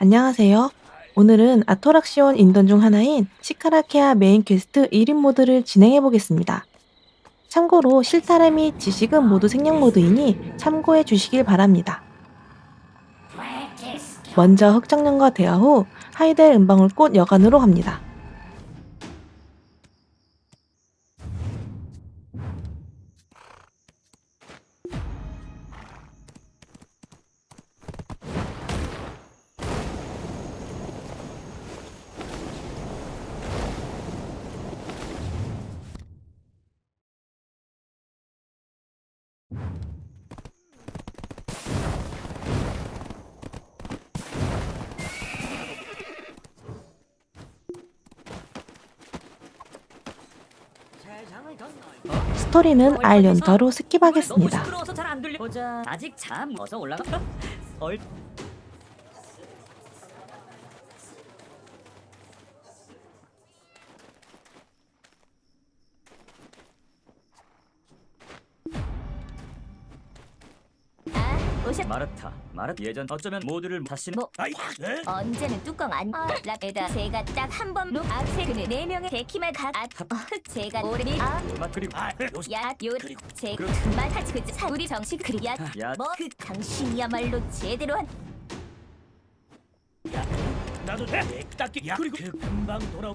안녕하세요. 오늘은 아토락시온 인던 중 하나인 시카라케아 메인 퀘스트 1인 모드를 진행해 보겠습니다. 참고로 실타래 및 지식은 모두 생략 모드이니 참고해 주시길 바랍니다. 먼저 흑정령과 대화 후 하이델 은방울꽃 여관으로 갑니다. 스토리는 알 연타로 스킵하겠습니다. 너무 시끄러워서 잘 안 들려. 보자. 아직 잠 어서 올라가. 얼. 아, 마르타, 마르타 예전 어쩌면 모두를 다시 뭐? 아이, 네? 언제는 뚜껑 안 랍에다 제가 딱 한번룩 악세 그네 네 명의 데키만 가 아, 어, 제가 오래 아, 맛 그리고 아, 요 야, 요, 제 그만 하지 그 사- 우리 정식 그리 야, 야. 뭐 그 당신이야말로 제대로 한 나도 내 딱히 야 그리고 그 금방 돌아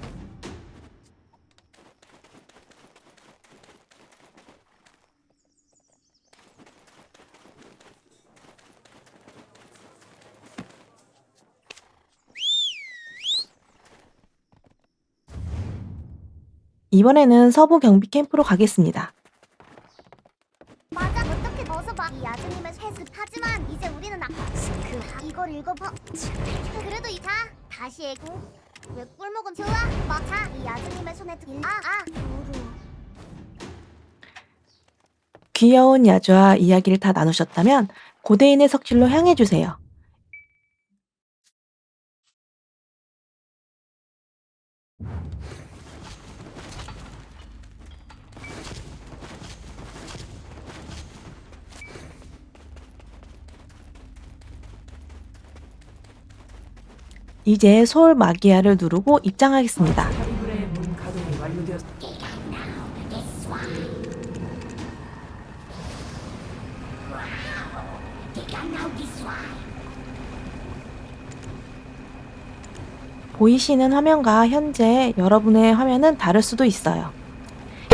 이번에는 서부 경비 캠프로 가겠습니다. 맞아 어떻게 벗어봐 이 야주님의 회습 하지만 이제 우리는 아, 그 이걸 읽어봐 그래도 이자 다시 읽고 왜 꿀먹은 좋아 마차 이 야주님의 손에 들 아아 우루 귀여운 야주와 이야기를 다 나누셨다면 고대인의 석실로 향해 주세요. 이제 소울 마기아를 누르고 입장하겠습니다. 보이시는 화면과 현재 여러분의 화면은 다를 수도 있어요.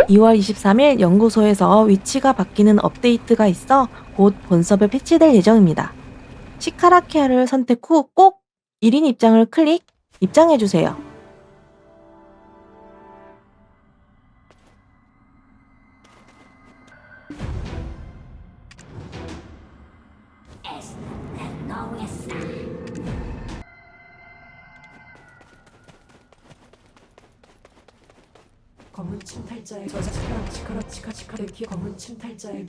2월 23일 연구소에서 위치가 바뀌는 업데이트가 있어 곧 본섭에 패치될 예정입니다. 시카라키아를 선택 후 꼭 1인 입장을 클릭, 입장해주세요. 검은 침탈자의 저자 치카라 치카 치카 데키 검은 침탈자의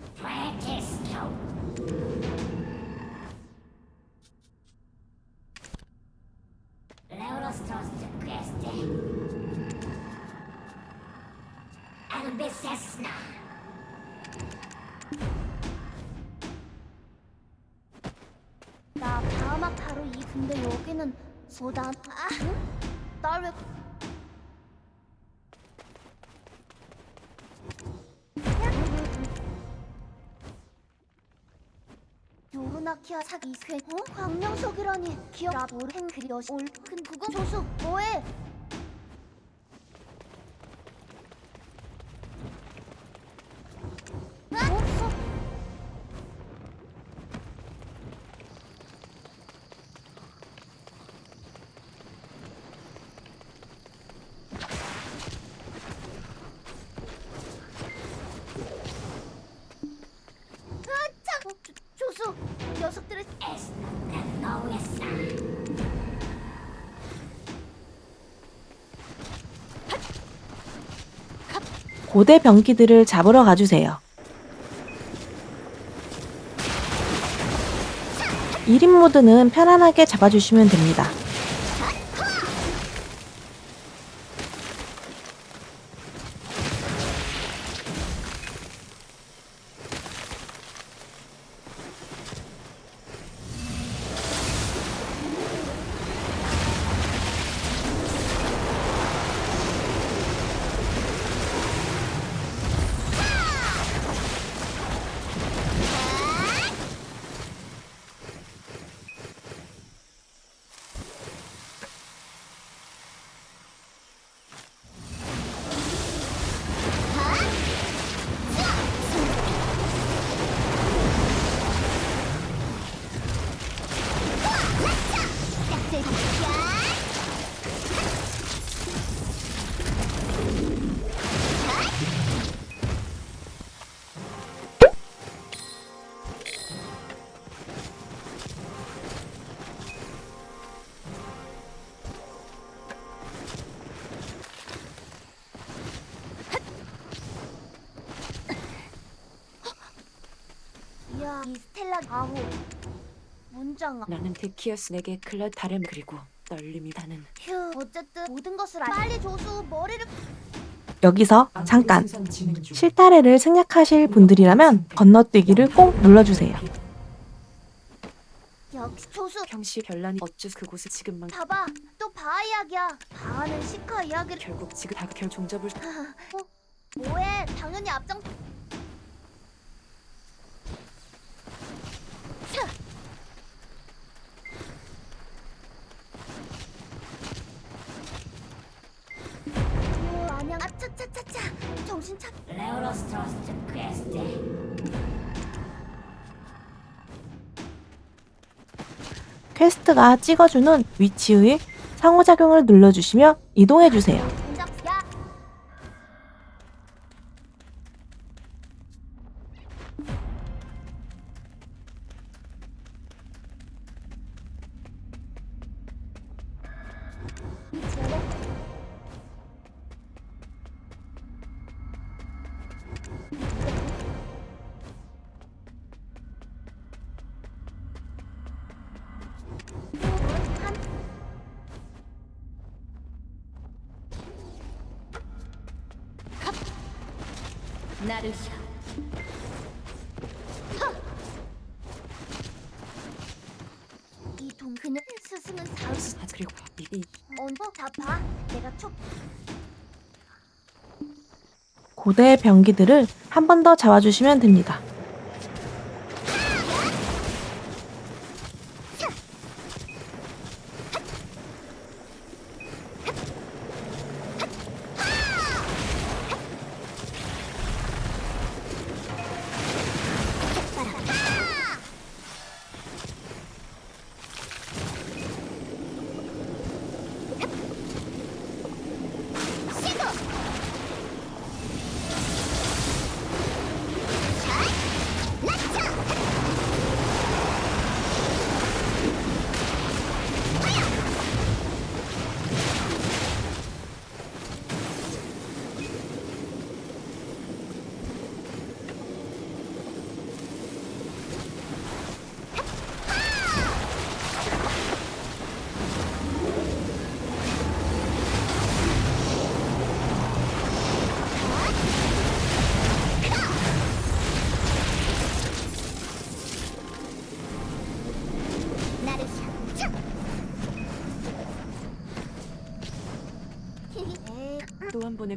나 다음학 바로 이 근데 여기는 소단 아 응? 날왜 요르나키아 사기 쇠 어? 광명석이라니 기억 나 모르행 그리어 올큰 그거 조수 뭐해 고대 병기들을 잡으러 가주세요. 1인 모드는 편안하게 잡아주시면 됩니다. 스텔라 아호 문장아. 나는 데키어스 내게 클라 다름 그리고 떨림이 나는. 휴. 어쨌든 모든 것을 알 빨리 조수 머리를 여기서 잠깐. 실타래를 생략하실 분들이라면 건너뛰기를 꼭 눌러주세요. 역시 조수. 평시 별난이 어째서 그곳에 지금만 봐봐 또 바하 이야기야. 바하는 시카 이야기를 결국 지금 다결 종잡을 뭐해? 당연히 앞장 차! 오, 안녕 아 차차차차 정신 차. 레오로스트로스트 퀘스트. 퀘스트가 찍어주는 위치의 상호작용을 눌러주시며 이동해주세요. 동작 야 나르샤. 이 동그는 스승은 사우스 아 그리고 이 언어 자봐. 내가 촉. 고대 병기들을 한 번 더 잡아주시면 됩니다.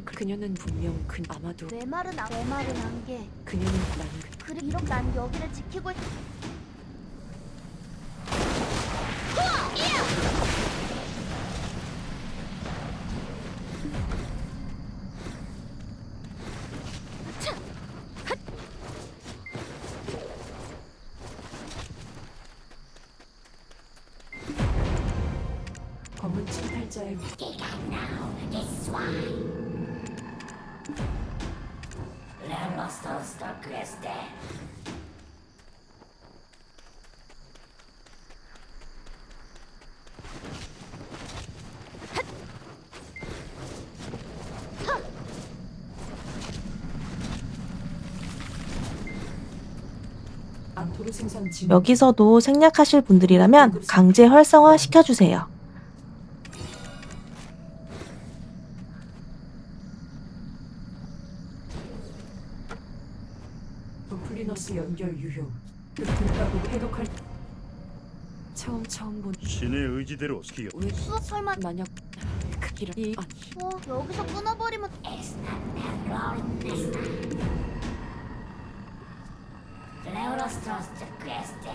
그- 그녀는 분명 그 아마도 내 말은 안, 내 말은 안게 그녀는 나는 그- 그래 이렇게 난 여기를 지키고 있... 여기서도 생략하실 분들이라면 강제 활성화 시켜주세요. 도플리너스 연결 유효. 그 등가고 해독할 처음 처음 본 신의 의지대로 기어 왜 수업 설마 만약 그 길을 이 아니 어, 여기서 끊어버리면 레오로스트로스트 퀘스트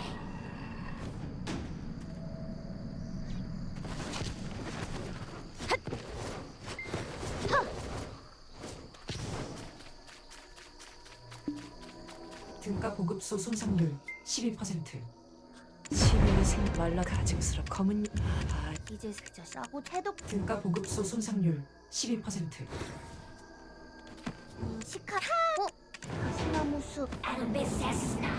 등가 보급소 손상률 12% 12내생 말라 가증스러 검은 아 이제 스쳐 싸고 태도 등가 보급소 손상률 12% 음, 시카 어? 가시나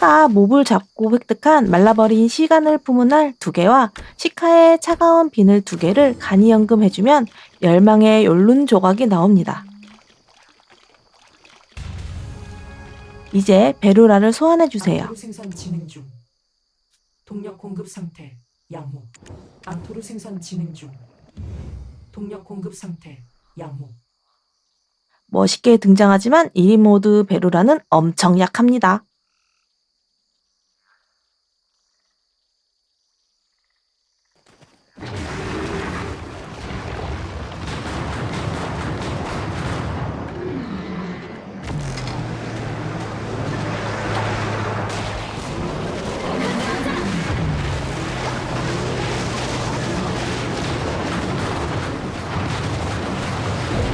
아까 몹을 잡고 획득한 말라버린 시간을 품은 알두 개와 시카의 차가운 비늘 두 개를 간이 연금해주면 열망의 연룬 조각이 나옵니다. 이제 베루라를 소환해주세요. 안토르 생산 진행 중 동력 공급 상태 양호 안토르 생산 진행 중 동력 공급 상태 양호 멋있게 등장하지만 1인 모드 베루라는 엄청 약합니다.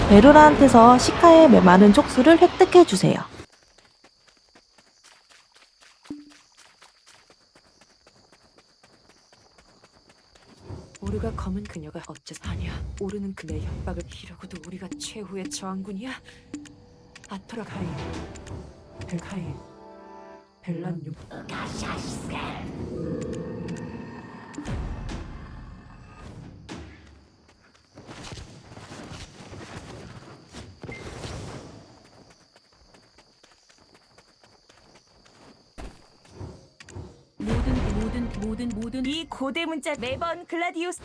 베루라한테서 시카의 메마른 촉수를 획득해 주세요. 오르가 검은 그녀가 어째서 아니야. 오르는 그의 협박을 이러고도 우리가 최후의 저항군이야? 아토라 가이 벨카이 벨란유 고대 문자 매번 글라디우스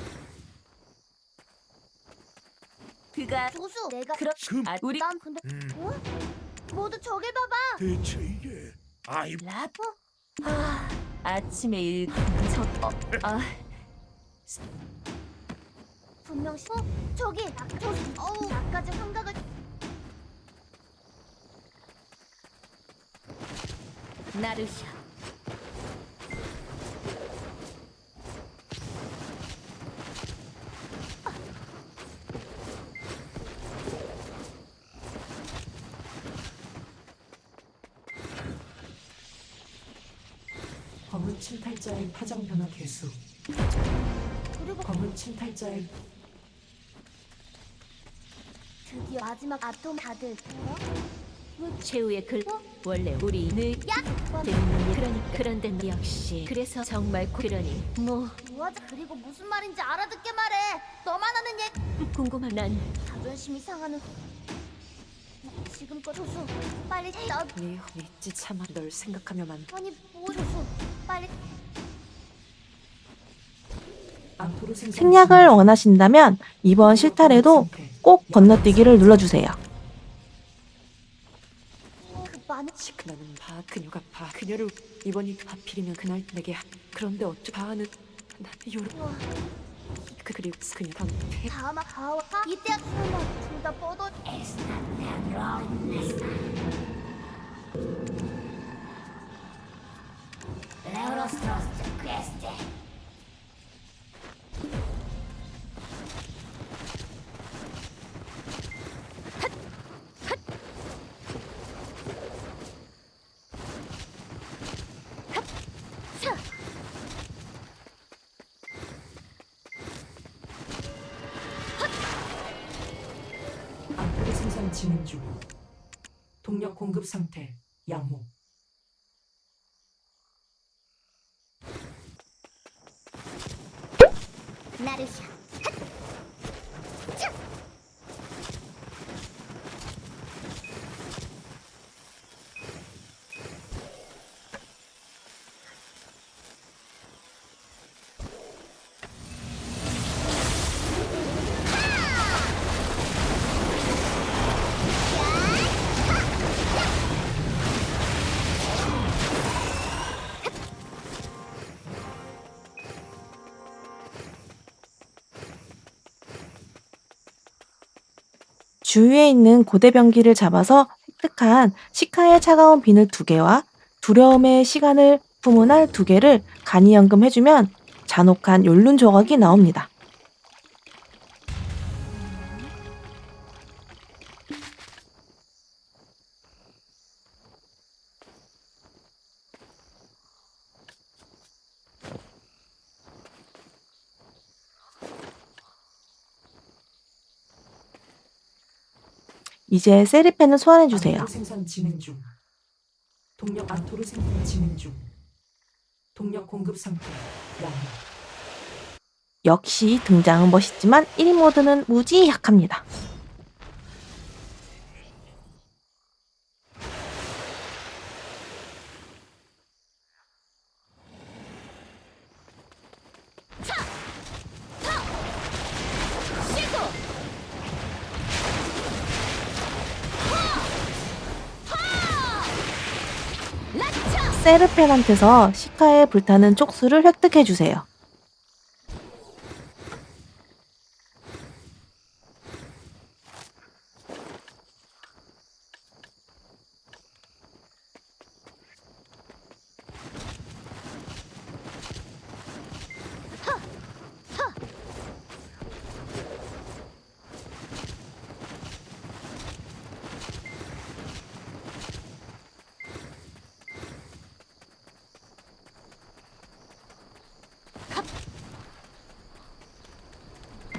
그가 조수 내가 그렇 금. 아, 우리 난 근데 음, 어? 모두 저길 봐봐 대체 이게 아이 라포 아 아침에 일저아 분명 시... 어? 저기 아, 조수 어우 나까지 환각을 나르샤 검은 침탈자의 파장 변화 개수. 검은 침탈자의 드디어 마지막 아톰 다들. 어? 최후의 글 원래 우리 늘 야! 재밌는 일 그러니까 그런데 역시 그래서 정말 고- 그러니. 뭐? 뭐하자. 그리고 무슨 말인지 알아듣게 말해. 너만 아는 얘 궁금한 난 자존심이 상하는 지금껏 조수. 빨리 나네 믿지? 참아 널 생각하며만 아니 뭐 조수 생략을. 원하신다면 이번 상태. 꼭 건너뛰기를 눌러주세요. 그 많은 시크나는 바 그녀가 바 그녀를 이번이 하필이면 그날 내게 하- 그런데 어쩌 바는 난 요르 와, 그 그리고 그녀 방패 다마 가와 이때야 설마 둘다 뻗어 안토르 생산 진행 중 동력 공급 상태 양호 나르샤 주위에 있는 고대병기를 잡아서 획득한 시카의 차가운 비늘 두 개와 두려움의 시간을 품은 알 두 개를 간이 연금 해주면 잔혹한 욜룬 조각이 나옵니다. 이제 세리펜을 소환해 주세요. 아토로 생산 진행 중. 동력 아토로 생산 진행 중. 동력 공급 상태 양. 역시 등장은 멋있지만 1인 모드는 무지 약합니다. 세르펜한테서 시카의 불타는 촉수를 획득해주세요.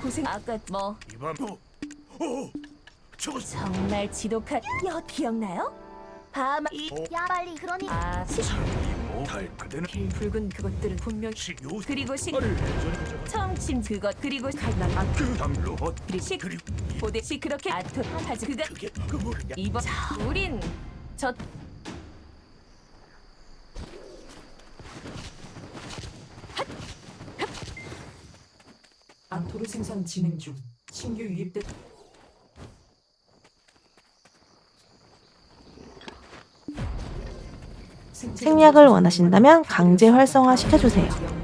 고생 아까 뭐 이번 오, 오, 저거 정말 지독한 여 기억나요? 밤 이... 야 빨리 그러니. 아 시... 달 그대는 이 붉은 그것들은 분명 식요 그리고 시... 를 예전에 저거 그것 그리고 칼날 아그 담로 그리고 시... 그리고 보대시 그렇게 아토 하지 그가 그게 그 뭐냐 이번 자, 우린 저 아토로 생산 진행 중. 신규 유입된 생략을 원하신다면 강제 활성화 시켜주세요.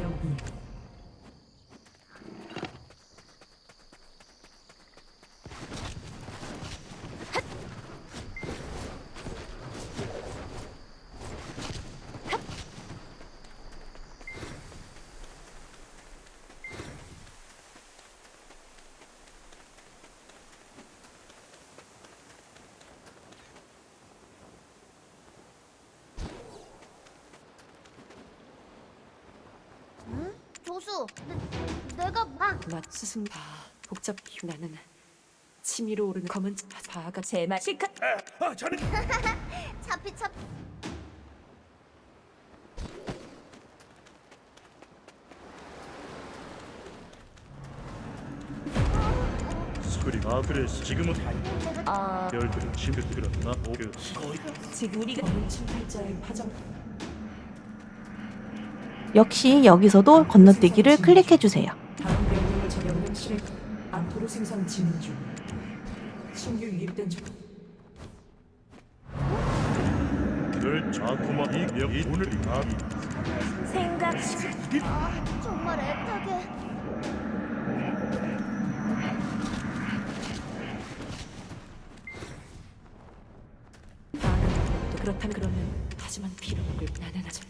조수 내, 내가 막나 스승 봐 복잡 나는 치밀어 오르는 검은 바가 제말 시카 아 자네 차피 차 그리 아 그래 지금은 아 열들은 침대 들었나 오그 지금 우리가 검은 침탈자의 파장 역시 여기서도 건너뛰기를 클릭해 주세요. 다음 명령을 저 명령 실행 아토로 생산 진행 중. 신규 유입된 적늘 자꾸만 이이 오늘 아 생각 아, 정말 애타게. 나는 그렇다면 그러면 하지만 비록을 나는 아직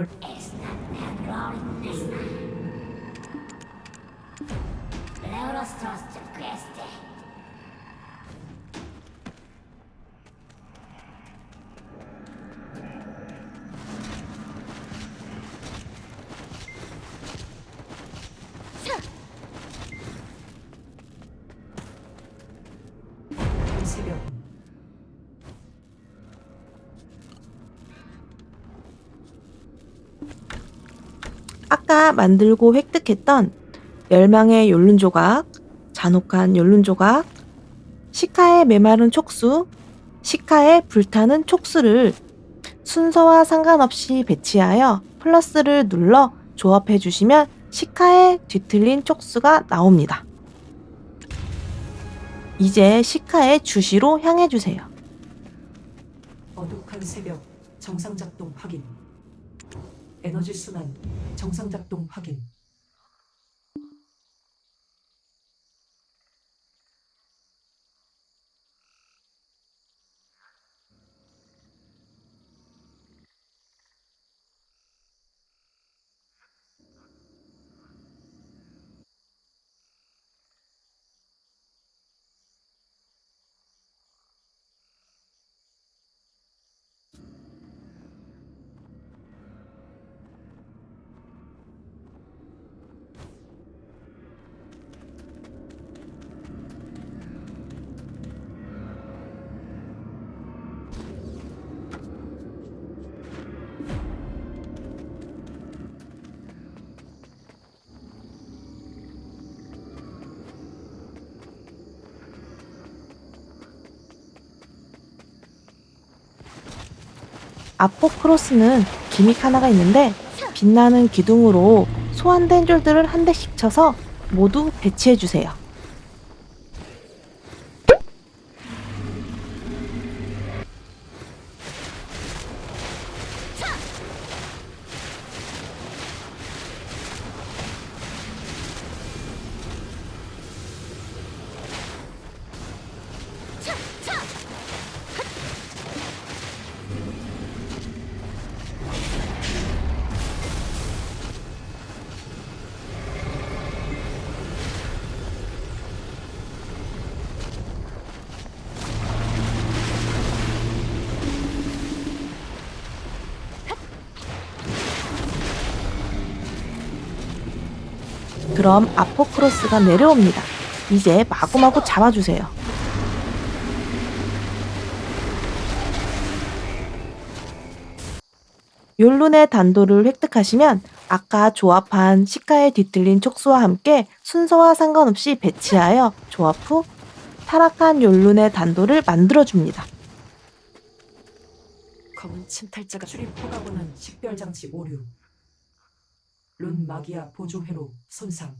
열 아까 만들고 획득했던 멸망의 욜룬 조각, 잔혹한 욜룬 조각, 시카의 메마른 촉수, 시카의 불타는 촉수를 순서와 상관없이 배치하여 플러스를 눌러 조합해 주시면 시카의 뒤틀린 촉수가 나옵니다. 이제 시카의 주시로 향해 주세요. 어둑한 새벽 정상 작동 확인 에너지 순환 정상 작동 확인 아포크로스는 기믹 하나가 있는데 빛나는 기둥으로 소환된 쫄들을 한 대씩 쳐서 모두 배치해 주세요. 그럼 아포크로스가 내려옵니다. 이제 마구마구 잡아주세요. 욜룬의 단도를 획득하시면 아까 조합한 시카에 뒤틀린 촉수와 함께 순서와 상관없이 배치하여 조합 후 타락한 욜룬의 단도를 만들어줍니다. 검은 침탈자가 출입 허가고는 식별장치 오류. 룬 마기아 보조 회로 손상.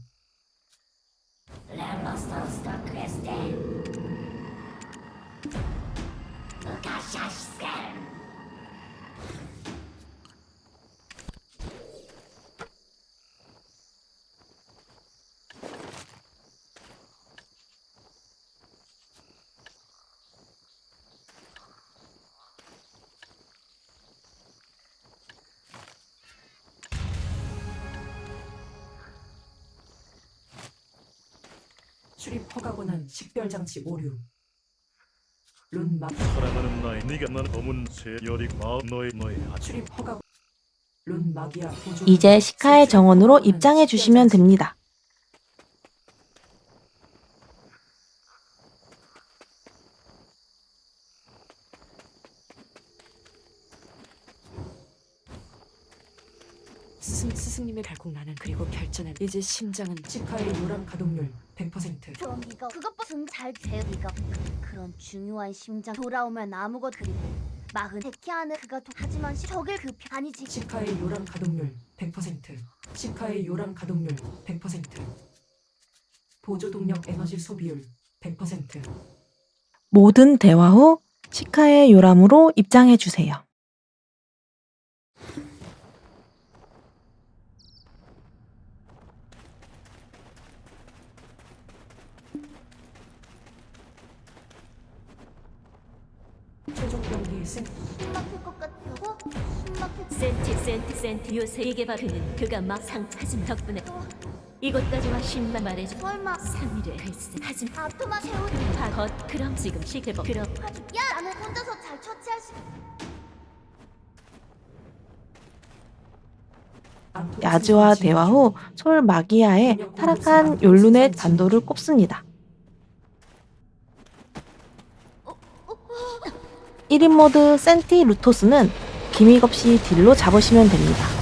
출입 식별장치 오류. 룬 마. 사랑하는 나의 네가 난 검은 새 열이 마음 너의 너의 아주 출입 허가. 룬 마기아 보조. 이제 시카의 정원으로 입장해 주시면 됩니다. 스승 스승님의 결국 나는 그리고 결전은 이제 심장은 치카의 요란 가동률 100%. 그럼 이거 그것보다 등잘 돼요 이거 그런 중요한 심장 돌아오면 아무것 그리고 마흔 백희하는 그가 도 하지만 시- 저길 그 편- 아니지 치카의 요란 가동률 100%. 치카의 요란 가동률 100%. 보조 동력 에너지 소비율 100%. 모든 대화 후 시카의 요람으로 입장해 주세요. 막힐 것 같고 막힐 센티 센티 센티 요새 이게 바로 그는 그가 막 상하지만 덕분에 이곳까지와 신만 말해줘 설마. 3일에 글쎄 하지만 아토마 세우 겉 그럼 지금 시켜봐. 그럼. 야 나는 혼자서 잘 처치할 수 야즈와 대화 후솔 마기아의 타락한 욜룬의 단도를 꼽습니다. 1인 모드 센티 루토스는 기믹 없이 딜로 잡으시면 됩니다.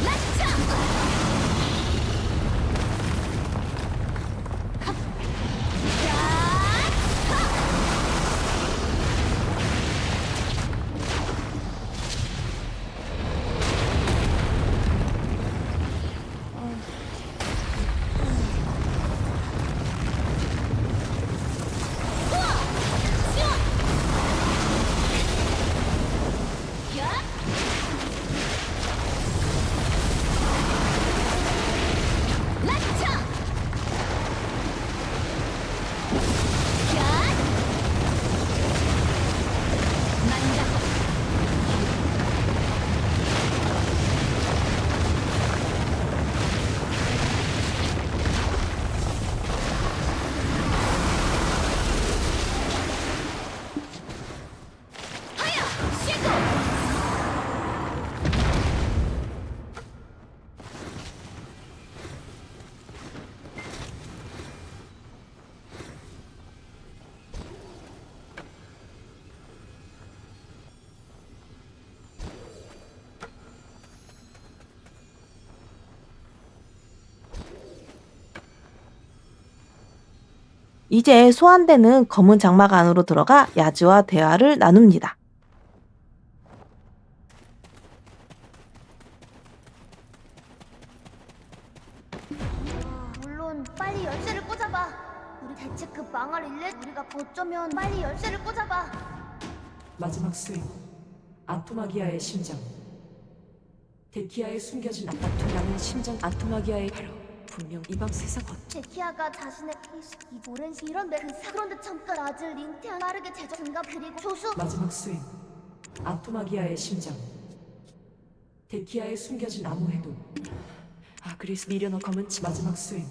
이제 소환대는 검은 장막 안으로 들어가 야즈와 대화를 나눕니다. 아, 물론 빨리 열쇠를 꽂아봐. 우리 대체 그 망할 일래 우리가 어쩌면 빨리 열쇠를 꽂아봐. 마지막 수행 아토마기아의 심장 데키아의 숨겨진 아토라는 심장 아토마기아의 바로 분명 이밤 세상 어 제키아가 자신의 이시 이런데 그 사- 그런데 잠깐 아들 링테안 빠르게 제적 증가 그리고 조수 마지막 스윙. 아토마기아의 심장. 데키아에 숨겨진 암호 해도. 아 그리스 미련어 검은 치 마지막 스윙.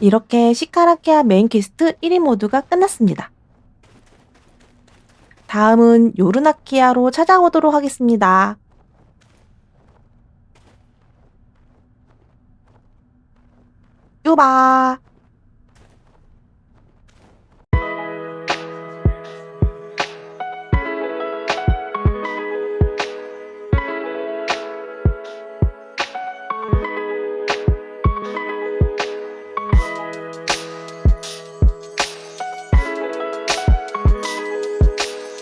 이렇게 시카라키아 메인 퀘스트 1위 모드가 끝났습니다. 다음은 요르나키아로 찾아오도록 하겠습니다. 요바!